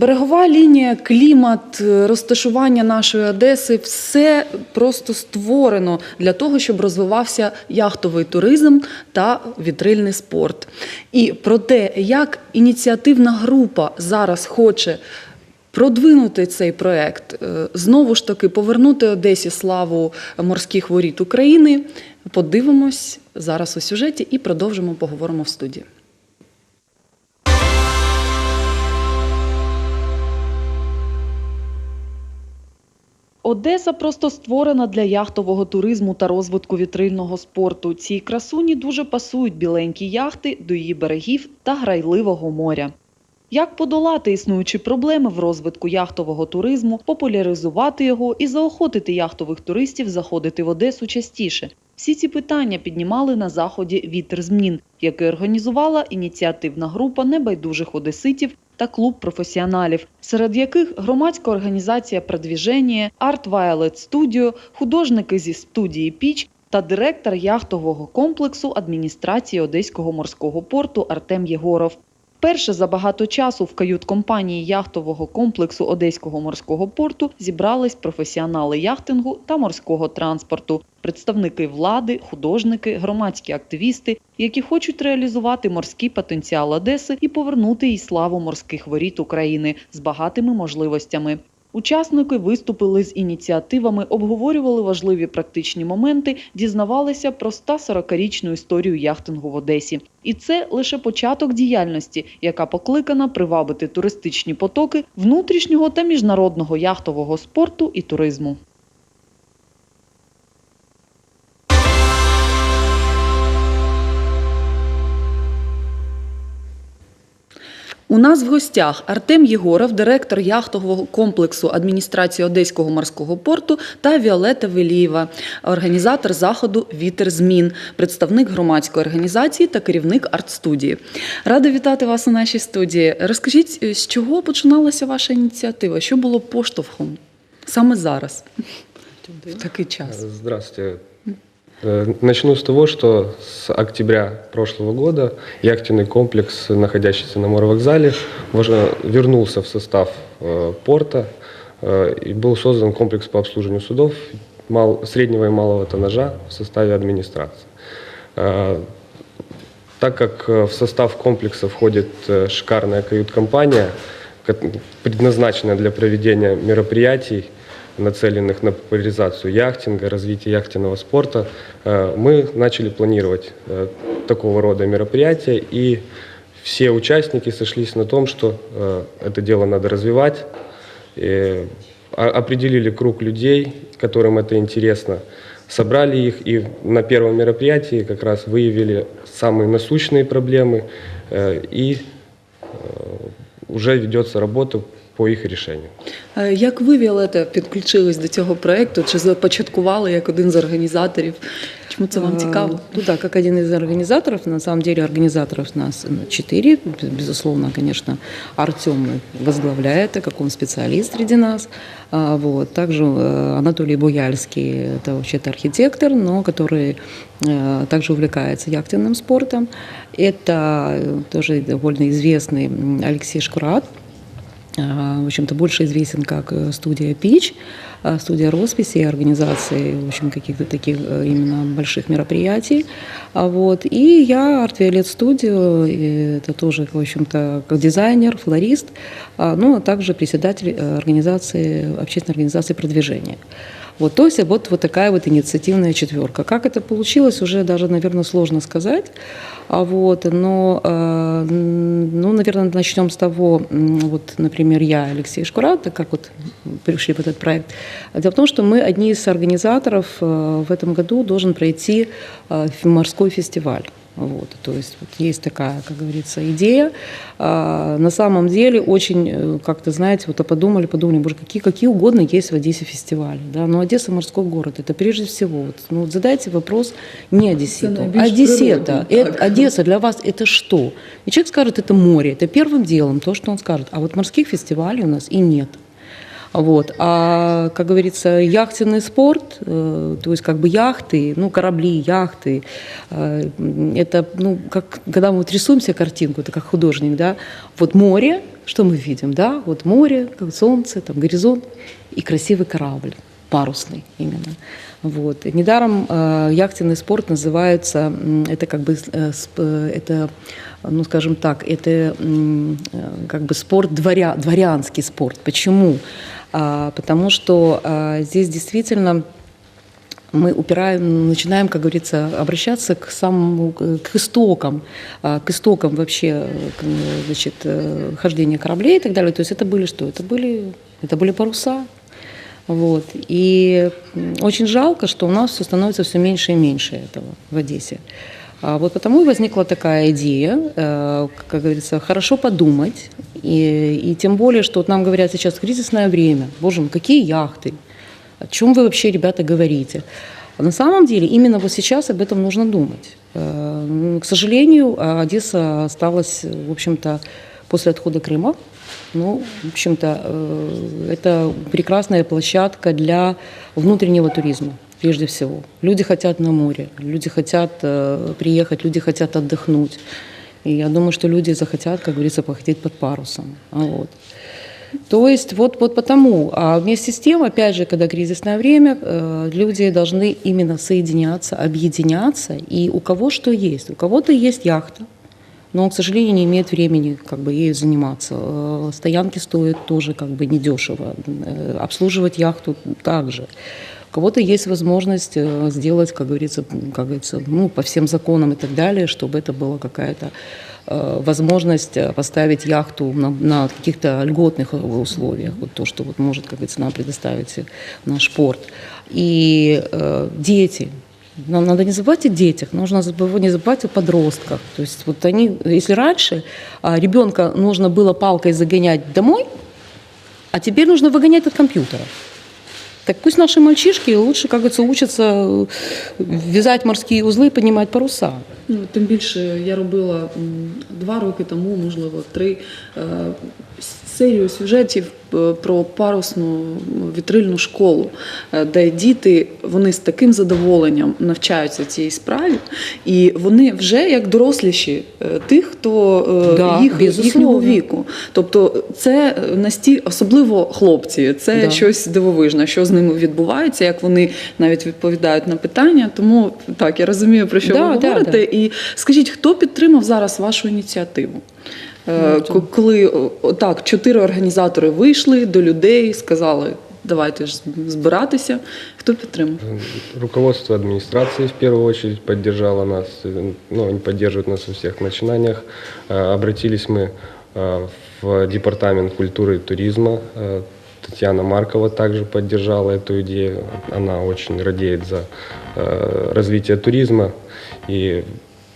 Берегова лінія, клімат, е, розташування нашої Одеси все просто створено для того, щоб розвивався яхтовий туризм та вітрильний спорт. І про те, як ініціативна група зараз хоче продвинути цей проект, е, знову ж таки повернути Одесі славу морських воріт України. Подивимось зараз у сюжеті і продовжимо поговоримо в студії. Одеса просто створена для яхтового туризму та розвитку вітрильного спорту. Цій красуні дуже пасують біленькі яхти до її берегів та грайливого моря. Як подолати існуючі проблеми в розвитку яхтового туризму, популяризувати його і заохотити яхтових туристів заходити в Одесу частіше? Всі ці питання піднімали на заході Вітер змін, який організувала ініціативна група небайдужих одеситів та клуб професіоналів, серед яких громадська організація «Продвіження», Art Violet Studio, художники зі студії Піч та директор яхтового комплексу адміністрації Одеського морського порту Артем Єгоров. Перше за багато часу в кают-компанії яхтового комплексу Одеського морського порту зібрались професіонали яхтингу та морського транспорту, представники влади, художники, громадські активісти, які хочуть реалізувати морський потенціал Одеси і повернути їй славу морських воріт України з багатими можливостями. Учасники виступили з ініціативами, обговорювали важливі практичні моменти, дізнавалися про 140-річну історію яхтингу в Одесі. І це лише початок діяльності, яка покликана привабити туристичні потоки внутрішнього та міжнародного яхтового спорту і туризму. У нас в гостях Артем Єгоров, директор яхтового комплексу адміністрації Одеського морського порту, та Віолета Велієва, організатор заходу Вітер змін, представник громадської організації та керівник арт-студії. Рада вітати вас у нашій студії. Розкажіть, з чого починалася ваша ініціатива? Що було поштовхом саме зараз, в такий час? Здравствуйте. Э, Начну с того, что с октября прошлого года яхтенный комплекс, находящийся на морвокзале, уже вернулся в состав э, порта э, и был создан комплекс по обслуживанию судов среднего и малого тоннажа в составе администрации. Э, Так как э, в состав комплекса входит э, шикарная кают-компания, предназначенная для проведения мероприятий, нацеленных на популяризацию яхтинга, развитие яхтенного спорта, э, мы начали планировать э, такого рода мероприятия, и все участники сошлись на том, что э, это дело надо развивать, определили круг людей, которым это интересно, собрали их и на первом мероприятии как раз выявили самые насущные проблемы и уже ведется работа по их решению. Е, Як ви, Віолета, підключились до цього проекту? Чи започаткували як один з організаторів? Чому це вам А, цікаво? Ну да, как один из организаторов, на самом деле организаторов нас м, четыре. Безусловно, конечно, Артем возглавляет, как он специалист среди нас. А, Вот. Также э, Анатолий Буяльский, это вообще-то архитектор, но который э, также увлекается яхтенным спортом. Это э, тоже довольно известный м, Алексей Шкурат, а, в общем-то, больше известен как э, студия «Пич», а, студия росписи и организации, в общем, каких-то таких э, именно больших мероприятий. А Вот. И я Art Violet Studio, это тоже, в общем-то, как дизайнер, флорист, а, ну, а также председатель э, организации, общественной организации продвижения. Вот, то есть вот, вот такая вот инициативная четверка. Как это получилось, уже даже, наверное, сложно сказать. А вот, но, э, ну, наверное, начнем с того, вот, например, я, Алексей Шкурат, так как вот пришли в этот проект. Дело в том, что мы одни из организаторов, э, в этом году должен пройти э, морской фестиваль. Вот, то есть вот есть такая, как говорится, идея. А, на самом деле очень, э, как-то, знаете, вот подумали, подумали, боже, какие, какие угодно есть в Одессе фестивали. Да? Но Одесса морской город, это прежде всего. Вот, ну, вот задайте вопрос не одесситу, а одессета. Э, так. Одесса для вас это что? И человек скажет, это море, это первым делом то, что он скажет. А вот морских фестивалей у нас и нет. Вот. А, как говорится, яхтенный спорт, э, то есть как бы яхты, ну, корабли, яхты, э, это, ну, как, когда мы вот рисуем себе картинку, это как художник, да, вот море, что мы видим, да, вот море, солнце, там горизонт и красивый корабль, парусный именно. Вот. Недаром э, яхтенный спорт называется, это как бы, э, э, это, ну, скажем так, это э, как бы спорт, дворя, дворянский спорт. Почему? А, потому что а, здесь действительно мы упираем, начинаем, как говорится, обращаться к самому, к истокам, а, к истокам вообще, значит, э, хождения кораблей и так далее. То есть это были что? Это были, это были паруса. Вот. И очень жалко, что у нас все становится все меньше и меньше этого в Одессе. А вот потому и возникла такая идея, э, как говорится, хорошо подумать. И, и тем более, что вот нам говорят сейчас кризисное время. Боже мой, какие яхты? О чем вы вообще, ребята, говорите? А на самом деле, именно вот сейчас об этом нужно думать. Э, К сожалению, Одесса осталась, в общем-то, после отхода Крыма. Ну, в общем-то, э, это прекрасная площадка для внутреннего туризма, прежде всего. Люди хотят на море, люди хотят э, приехать, люди хотят отдохнуть. И я думаю, что люди захотят, как говорится, походить под парусом. А Вот. То есть вот, вот потому. А вместе с тем, опять же, когда кризисное время, э, люди должны именно соединяться, объединяться. И у кого что есть. У кого-то есть яхта, но к сожалению, не имеет времени как бы ею заниматься. Э, Стоянки стоят тоже как бы недешево. Э, Обслуживать яхту также. У кого-то есть возможность э, сделать, как говорится, как говорится, ну, по всем законам и так далее, чтобы это была какая-то возможность поставить яхту на, на каких-то льготных условиях, вот то, что вот может, как говорится, нам предоставить наш порт. И э, дети, нам надо не забывать о детях, нужно не забывать о подростках. То есть вот они, если раньше а, ребенка нужно было палкой загонять домой, а теперь нужно выгонять от компьютера. Так пусть наши мальчишки лучше, как говорится, учатся э, вязать морские узлы и поднимать паруса. Ну, тим більше я робила два роки тому, можливо, три с- серію сюжетів е, про парусну вітрильну школу, е, де діти вони з таким задоволенням навчаються цій справі, і вони вже як доросліші е, тих, хто Да, їх, їхнього віку. Тобто це настіль, особливо хлопці, це Да. щось дивовижне, що з ними відбувається, як вони навіть відповідають на питання. Тому так, я розумію, про що Да, ви да, говорите. І скажіть, хто підтримав зараз вашу ініціативу? Е, Ну, то- ко- Коли о, о, так, чотири організатори вийшли до людей, сказали, давайте ж збиратися. Хто підтримав? Руководство администрации в первую очередь поддержало нас, э, ну, они поддерживают нас во всех начинаниях. Э, Обратились мы э, в Департамент культуры и туризма. Э, Татьяна Маркова также поддержала эту идею. Она очень радеет за э, развитие туризма и ра-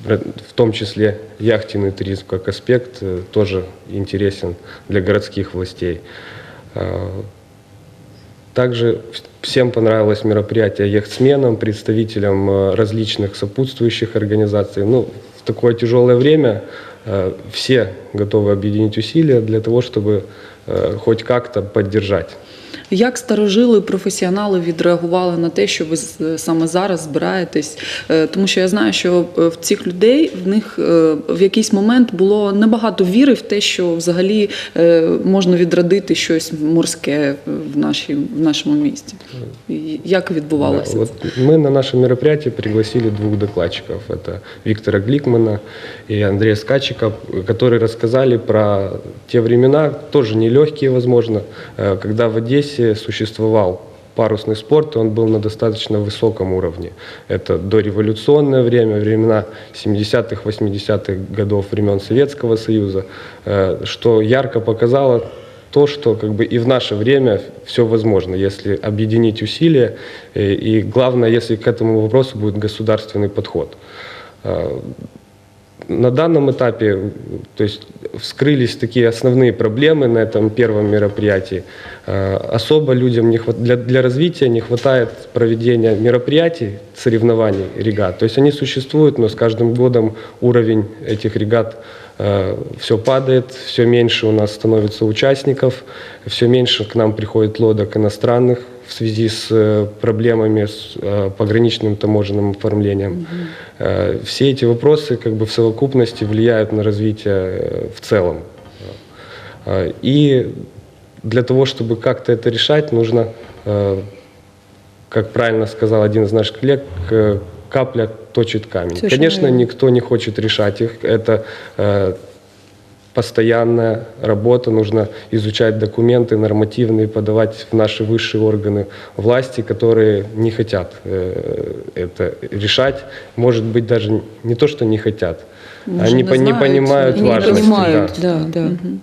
в том числе яхтенный туризм как аспект э, тоже интересен для городских властей. Э, также вс- всем понравилось мероприятие яхтсменам, представителям э, различных сопутствующих организаций. Ну, в такое тяжелое время э, все готовы объединить усилия для того, чтобы э, хоть как-то поддержать. Як старожили професіонали відреагували на те, що ви з- саме зараз збираєтесь? Е, Тому що я знаю, що е, в цих людей в них е, в якийсь момент було небагато віри в те, що взагалі е, можна відродити щось морське в, нашій, в нашому місті. І Як відбувалося? Да, вот мы на наше мероприятие пригласили двух докладчиков. Это Виктора Гликмана и Андрея Скачика, которые рассказали про те времена, тоже нелегкие, возможно, э, когда в Одессе существовал парусный спорт, и он был на достаточно высоком уровне. Это дореволюционное время, времена 70-х, 80-х годов, времен Советского Союза, э, что ярко показало то, что как бы и в наше время все возможно, если объединить усилия, и, и главное, если к этому вопросу будет государственный подход. Э, На данном этапе то есть, вскрылись такие основные проблемы на этом первом мероприятии. Э, Особо людям не хват- для, для развития не хватает проведения мероприятий, соревнований, регат. То есть они существуют, но с каждым годом уровень этих регат все падает, все меньше у нас становится участников, все меньше к нам приходит лодок иностранных в связи с э, проблемами с э, пограничным таможенным оформлением. Э, Все эти вопросы как бы в совокупности влияют на развитие в целом. И для того, чтобы как-то это решать, нужно, как правильно сказал один из наших коллег, капля точит камень. Совершенно Конечно, верно. никто не хочет решать их. Это постоянная работа, нужно изучать документы нормативные, подавать в наши высшие органы власти, которые не хотят э, это решать. Может быть, даже не то, что не хотят, Може, они не по- не понимают Они не важности. понимают, да. да, да. Е,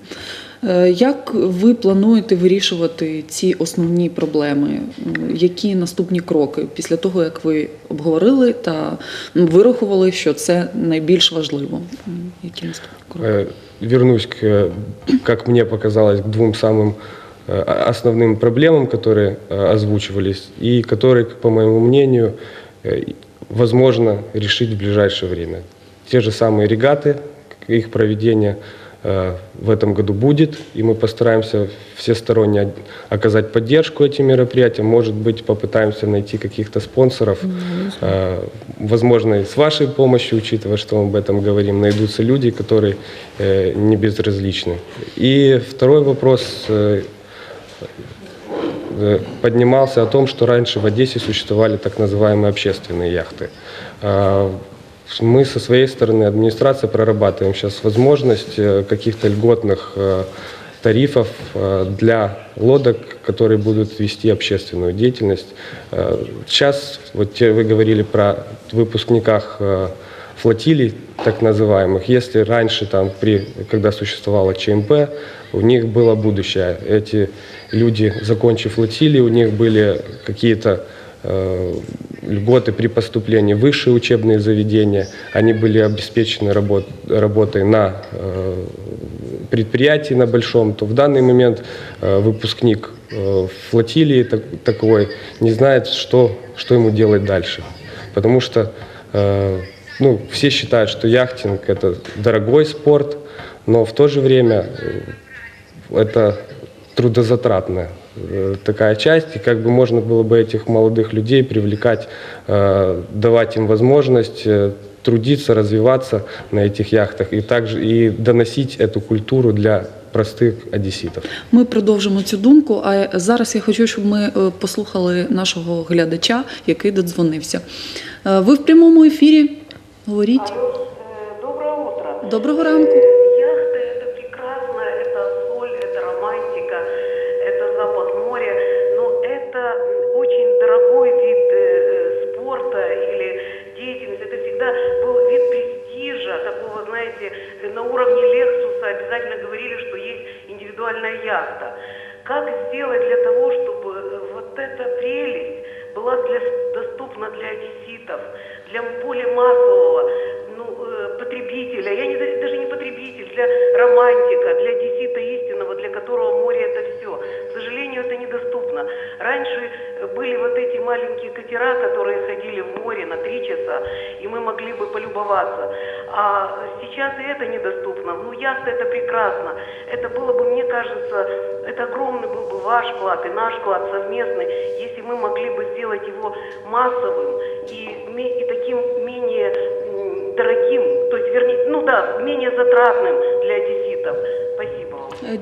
Як ви плануєте вирішувати ці основні проблеми? М, Які наступні кроки після того, як ви обговорили та м, вирахували, що це найбільш важливо? М, Які наступні кроки? Э, Вернусь к, э, как мне показалось, к двум самым э, основным проблемам, которые э, озвучивались, и которые, по моему мнению, э, возможно решить в ближайшее время. Те же самые регаты, их проведение э, в этом году будет, и мы постараемся всесторонне оказать поддержку этим мероприятиям. Может быть, попытаемся найти каких-то спонсоров. Э, Возможно, и с вашей помощью, учитывая, что мы об этом говорим, найдутся люди, которые э, не безразличны. И второй вопрос э, э, поднимался о том, что раньше в Одессе существовали так называемые общественные яхты. Мы со своей стороны, администрация, прорабатываем сейчас возможность э, каких-то льготных э, тарифов э, для лодок, которые будут вести общественную деятельность. Сейчас, вот вы говорили про выпускниках флотилий, так называемых. Если раньше, там, при, когда существовало ЧМП, у них было будущее. Эти люди, закончив флотилии, у них были какие-то льготы при поступлении в высшие учебные заведения. Они были обеспечены работ- работой на э, предприятии на большом, то в данный момент э, выпускник э, флотилии так- такой не знает, что, что ему делать дальше. Потому что э, ну, все считают, что яхтинг – это дорогой спорт, но в то же время э, это трудозатратная э, такая часть, и как бы можно было бы этих молодых людей привлекать, э, давать им возможность э, трудиться, развиваться на этих яхтах и также и доносить эту культуру для простых одесситов. Ми продовжимо цю думку. А зараз я хочу, щоб ми е, послухали нашого глядача, який додзвонився. Е, Ви в прямому ефірі. Говоріть. Алло, э, доброе утро. Доброго ранку. Катера, которые ходили в море на три часа, и мы могли бы полюбоваться. А сейчас и это недоступно. Ну, яхта это прекрасно. Это было бы, мне кажется, это огромный был бы ваш вклад и наш вклад совместный, если мы могли бы сделать его массовым и, и таким менее дорогим, то есть, вернее, ну да, менее затратным для одесситов. Спасибо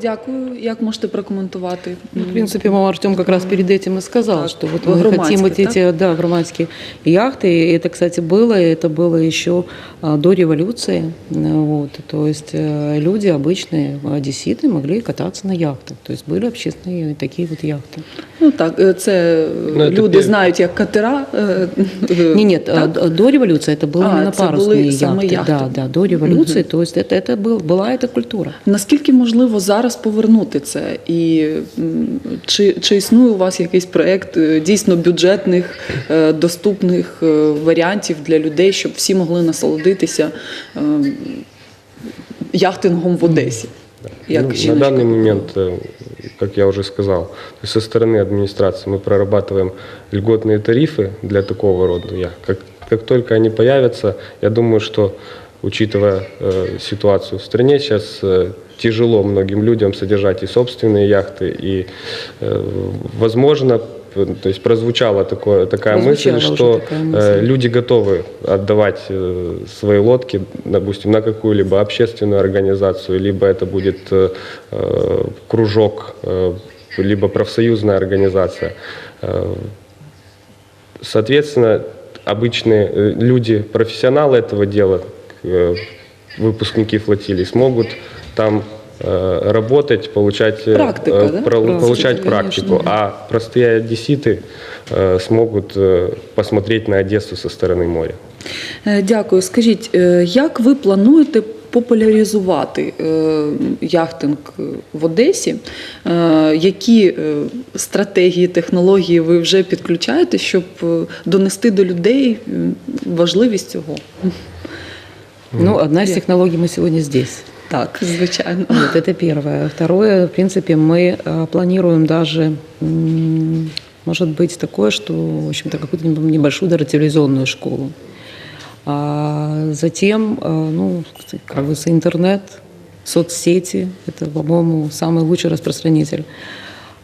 Дякую. Як можете прокоментувати? Ну, в принципе, мама Артем как раз перед этим и сказал, Так, что вот в мы хотим Громадске, вот так? эти, да, громадские яхты. И это, кстати, было, и это было еще а, до революции. Э, Вот, то есть э, люди обычные, одесситы, могли кататься на яхтах. То есть были общественные такие вот яхты. Ну так, е, це е, Ну, це люди пі- знають як катера. е, е, Не, нет, так? а, д- до революции это было А, именно это парусные были самые яхты. яхты. Да, да, до революции. То есть это, это был, была эта культура. Наскільки можливо зараз повернути це? І м, чи, чи існує у вас якийсь проект е, дійсно бюджетних, е, доступних е, варіантів для людей, щоб всі могли насолодитися е, яхтингом в Одесі? Як Ну, на жіночка данный би момент, э, как я уже сказал, то есть со стороны администрации мы прорабатываем льготные тарифы для такого рода яхт. Как, как только они появятся, я думаю, что учитывая э, ситуацию в стране, сейчас э, тяжело многим людям содержать и собственные яхты, и, э, возможно, то есть прозвучала такое, такая Прозвучала мысль, что э, мысль. люди готовы отдавать э, свои лодки, допустим, на какую-либо общественную организацию, либо это будет э, э, кружок, э, либо профсоюзная организация. Соответственно, обычные люди, профессионалы этого дела, выпускники флотилий, смогут там э, работать, получать, э, Практика, э, да? про- Практика, получать конечно, практику, да. а простые одесситы э, смогут э, посмотреть на Одессу со стороны моря. Е, Дякую. Скажіть, е, як ви плануєте популяризувати е, яхтинг е, в Одесі? Е, Які е, стратегії, технології ви вже підключаєте, щоб е, донести до людей е, важливість цього? Ну, одна из Я- технологий мы сегодня здесь. Так, звичайно. Вот это первое. Второе, в принципе, мы э, планируем даже, может быть, такое, что, в общем-то, какую-то неб- небольшую даже телевизионную школу. А затем, э, ну, как бы интернет, соцсети, это, по-моему, самый лучший распространитель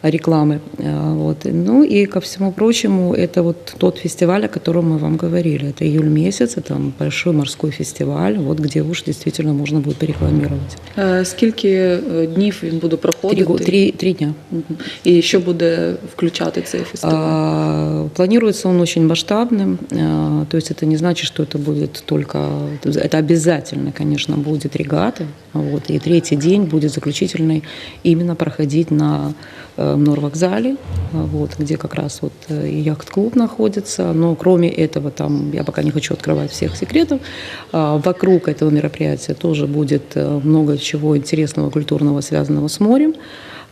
рекламы. А, Вот. Ну и ко всему прочему, это вот тот фестиваль, о котором мы вам говорили. Это июль месяц, это большой морской фестиваль, вот где уж действительно можно будет порекламировать. Е, Скільки е, днів він буде Три, проходити? го- три, три дня. Мгм. І що буде включати цей фестиваль? А, Планируется он очень масштабным, а, то есть это не значит, что это будет только, это обязательно, конечно, будет регата, вот, и третий день будет заключительный именно проходить на э, Норвокзале, а, вот, где как раз вот э, и яхт-клуб находится, но кроме этого там, я пока не хочу открывать всех секретов, а, вокруг этого мероприятия тоже будет э, много чего интересного, культурного, связанного с морем,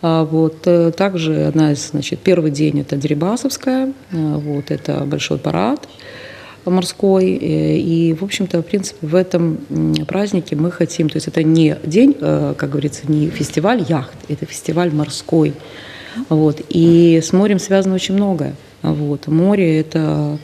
а, Вот. э, Также одна из, значит, первый день это Дерибасовская, вот, это большой парад морской. э, И, в общем-то, в принципе, в этом празднике мы хотим, то есть это не день, э, как говорится, не фестиваль яхт, это фестиваль морской. Вот. И с морем связано очень многое. Вот. Море – это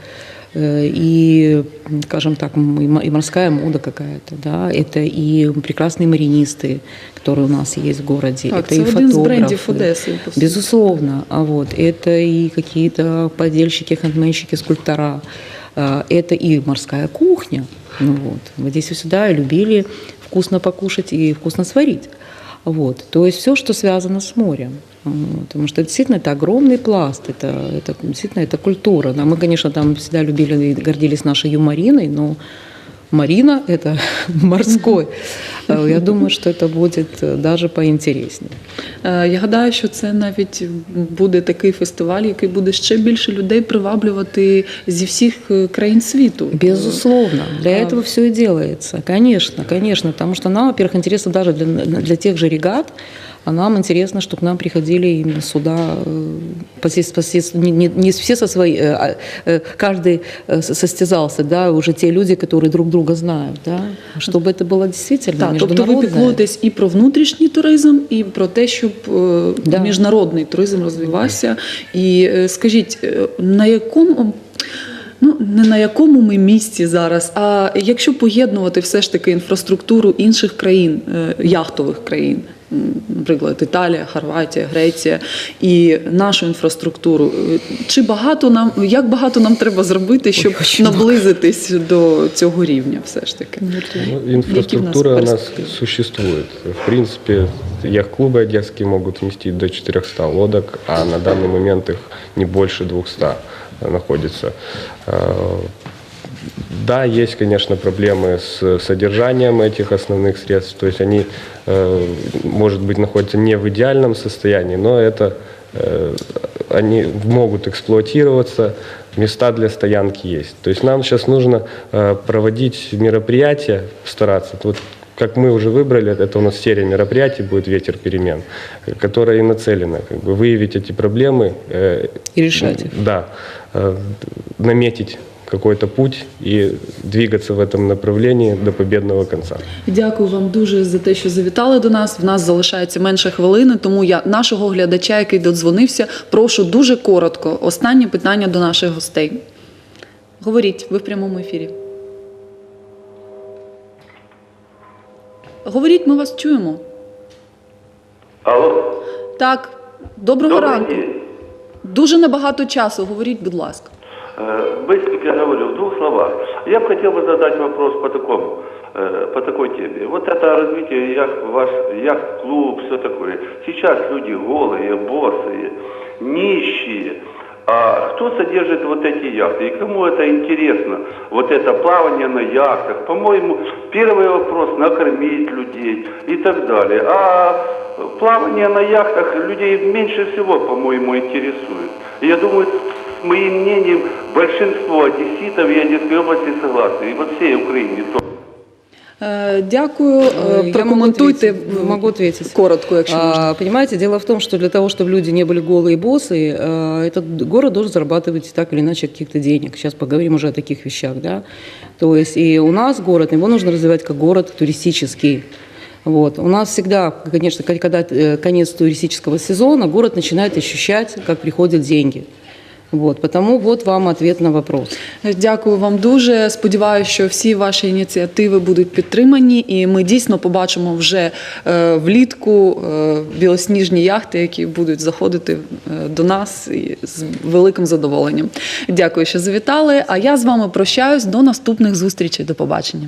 э, и, скажем так, и мо- и морская мода какая-то, да, это и прекрасные маринисты, которые у нас есть в городе, Так, это и фотографы. по суті. Безусловно. А вот это и какие-то подельщики, хендмейщики, скульптора. А, Это и морская кухня. Ну вот. Мы здесь всегда любили вкусно покушать и вкусно сварить. Вот. То есть все, что связано с морем. Потому что действительно это огромный пласт, это, это действительно это культура. Мы, конечно, там всегда любили и гордились нашей юмориной, но Марина – это морской. А Я думаю, что это будет э, даже поинтереснее. Е, Я гадаю, що це навіть буде такий фестиваль, який буде ще більше людей приваблювати зі всіх е, країн світу. Безусловно, для А- этого все и делается. Конечно, конечно. Потому что нам, во-первых, интересно даже для, для тех же регат, а нам интересно, чтобы к нам приходили именно сюда, э, посес- посес- не, не- не все со своей, э, а, э, каждый э, с- состязался, да, уже те люди, которые друг друга знают, да, чтобы это было действительно Так, тобто ви международное. піклуєтесь і про внутрішній туризм, і про те, щоб е, Да. міжнародний туризм розвивався. І е, скажіть, е, на якому. Ну, не на якому ми місці зараз, а якщо поєднувати все ж таки інфраструктуру інших країн, е, яхтових країн, м, наприклад, Італія, Хорватія, Греція і нашу інфраструктуру, е, чи багато нам, як багато нам треба зробити, щоб очень много. наблизитись до цього рівня, все ж таки? Ну, инфраструктура у нас перспективы? существует. В принципе, яхт-клубы одесские могут вместить до 400 лодок, а на данный момент их не больше 200 находится. Да, есть, конечно, проблемы с содержанием этих основных средств. То есть они, э, может быть, находятся не в идеальном состоянии, но это э, они могут эксплуатироваться, места для стоянки есть. То есть нам сейчас нужно э, проводить мероприятия, стараться. Вот как мы уже выбрали, это у нас серия мероприятий будет «Ветер перемен», которая и нацелена как бы, выявить эти проблемы. И решать их. Да, наметить какой-то путь и двигаться в этом направлении до победного конца. Дякую вам дуже за те, що завітали до нас. В нас залишається менше хвилини, тому я нашого глядача, який додзвонився, прошу дуже коротко. Останнє питання до наших гостей. Говоріть, ви в прямому ефірі. Говоріть, ми вас чуємо. Алло, Так, доброго добрый ранку. день. Дуже небагато часу. Говоріть, будь ласка. Э, Быстренько я говорю, в двух словах. Я бы хотел бы задать вопрос по такому, э, по такой теме. Вот это развитие яхт, ваш яхт-клуб, все такое. Сейчас люди голые, босые, нищие. А кто содержит вот эти яхты? И кому это интересно? Вот это плавание на яхтах. По-моему, первый вопрос – накормить людей и так далее. А плавание на яхтах людей меньше всего, по-моему, интересует. Я думаю, моим мнением, большинство одесситов и Одесской области согласны. И во всей Украине тоже. Е, Дякую. Е, Е, я можу Прокоментуйте відповісти. Можу відповісти. коротко, якщо можна. А, Понимаете, дело в том, что для того, чтобы люди не были голые и босые, э, этот город должен зарабатывать так или иначе каких-то денег. Сейчас поговорим уже о таких вещах, да. То есть и у нас город, его нужно развивать как город туристический. Вот. У нас всегда, конечно, к- когда э, конец туристического сезона, город начинает ощущать, как приходят деньги. Вот. Потому вот вам ответ на вопрос. Дякую вам дуже. Сподіваюся, що всі ваші ініціативи будуть підтримані, і ми дійсно побачимо вже е, влітку е, білосніжні яхти, які будуть заходити е, до нас і з великим задоволенням. Дякую, що завітали. А я з вами прощаюсь до наступних зустрічей. До побачення.